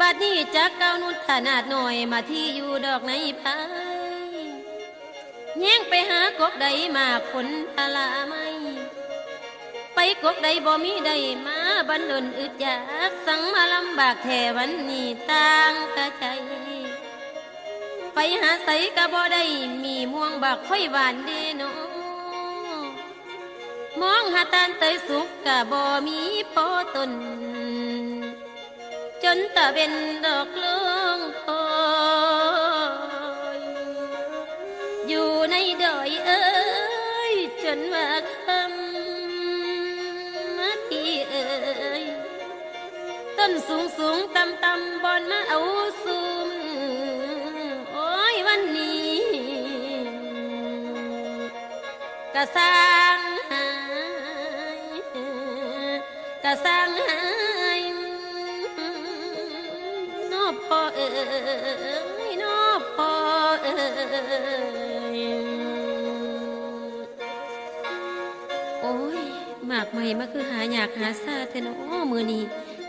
บัดนี้จากเก้านุดขนาดหน่อยมาที่อยู่ดอกในพายแย่งไปหากกใดมาขนพลาไม่ ไปกกใดบ่มีใดมาบันดลอึดอยากสังมาลำบากแทวันนี้ต่างกะใจ ไปหาใสกะบ่ได้มีม่วงบักค่อยหวานเดโนมองหาตานเตยสุกกะบ่มีพอตน นตะเป็นดอกเลืองคอยอยู่ในดอยเอ้ยจนว่าคำมาที่เอ้ยต้นสูงสูงต่ำต่ำบอนมาเอาสูมโอ้ยวันนี้กะสร้างหายกะสร้างหาย เอ้ยนอพ่อเอ้ยโอ้ยหมากใหม่มาคือหาอยากหาซาเทเนอมือนี้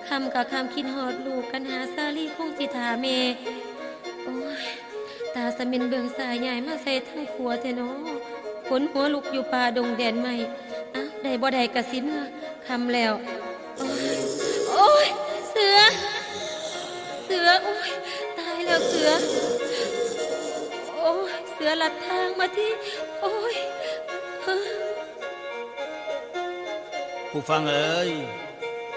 คำกับคำคิดฮอดลูกกันหาซาลี่คงสิถาเมโอ้ยตาสมินเบืองสายใหญ่มาใส่ทั้งขัวเทเนอขนหัวลุกอยู่ป่าดงแดนใหม่อ้าวได้บ่ได้กระสินเมื่อคำแล้ว สือโอ้ยตายแล้วเสือ โอ้ยเสือหลัดทางมาที่ โอ้ยฮ้อผู้ฟังเอ๋ย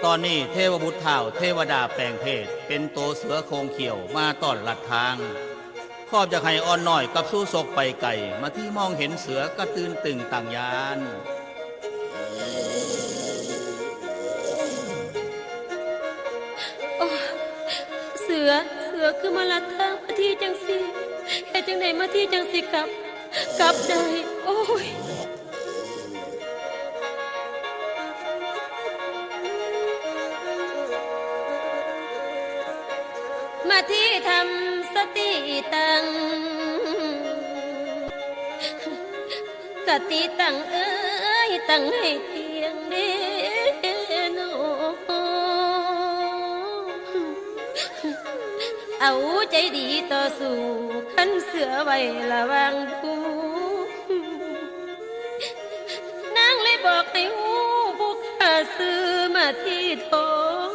ตอนนี้เทวบุตรข่าเทวดาแปลงเพศ เป็นโตเสือโครงเขียวมาต้อนหลัดทางครอบจะให้อ่อนน้อยกับสู้ศกไปไก่ มาที่มองเห็นเสือกระตื่นตึงต่างยาน อคือมาลัดทางมาที่จังสีแค่จังไหนมาที่จังสีกลับ กลับได้โอ้ยมาที่ทำสติตัง สติตังเอ้ยตังให้ เอาใจดีต่อสู้ขันเสือไว้ระวังผู้นางเลยบอกให้หูผู้ข้าซื้อมาที่ท้อง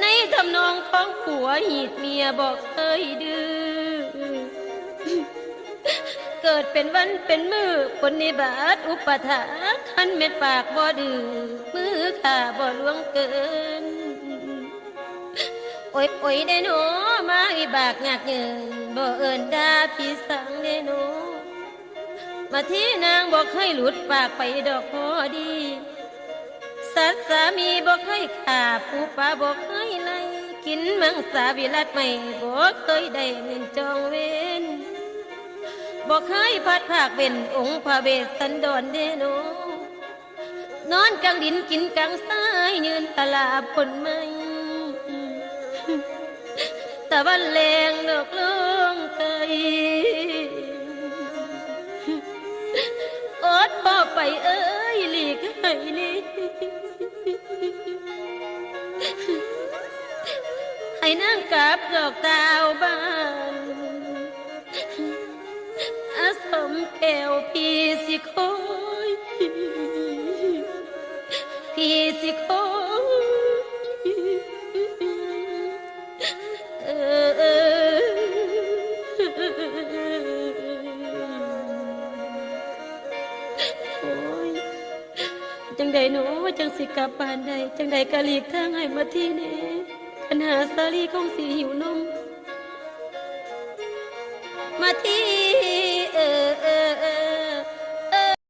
ในทำนองของผัวหีดเมียบอกเคยดื้อเกิดเป็นวันเป็นมือคนในบาทอุปถาคันเม็ดปากบ่ดื้อมือข้าบ่ล่วงเกิน โอ้ยโอ้ยได้หนูมาอีบากอยากเงินบ่เอินดาพี่สังได้หนูมาที่นางบอกให้หลุดปากไปดอกพอดี สัตสามีบอกให้ขาผู้ป่าบอกให้ไล่กินมังสาวิรัตไม่บอกเคยได้เงินจองเวนบอกเคยพัดภาคเป็นองค์พระเวสสันดรเดโนนอนกลางดินกินกลางทรายยืนตลาบผลไม้ ตะวันแรงดอกลงไกลอดพ่อไปเอ้ยหลีกให้นี่ให้นั่งกับดอกดาวบานอาสมแก้วพี่สิคอ จังใดหนูจังสิกลับบ้านใดจังใดกะหลีกทางให้มาที่แน่ปัญหาสาลีของสีหิวนมมาที่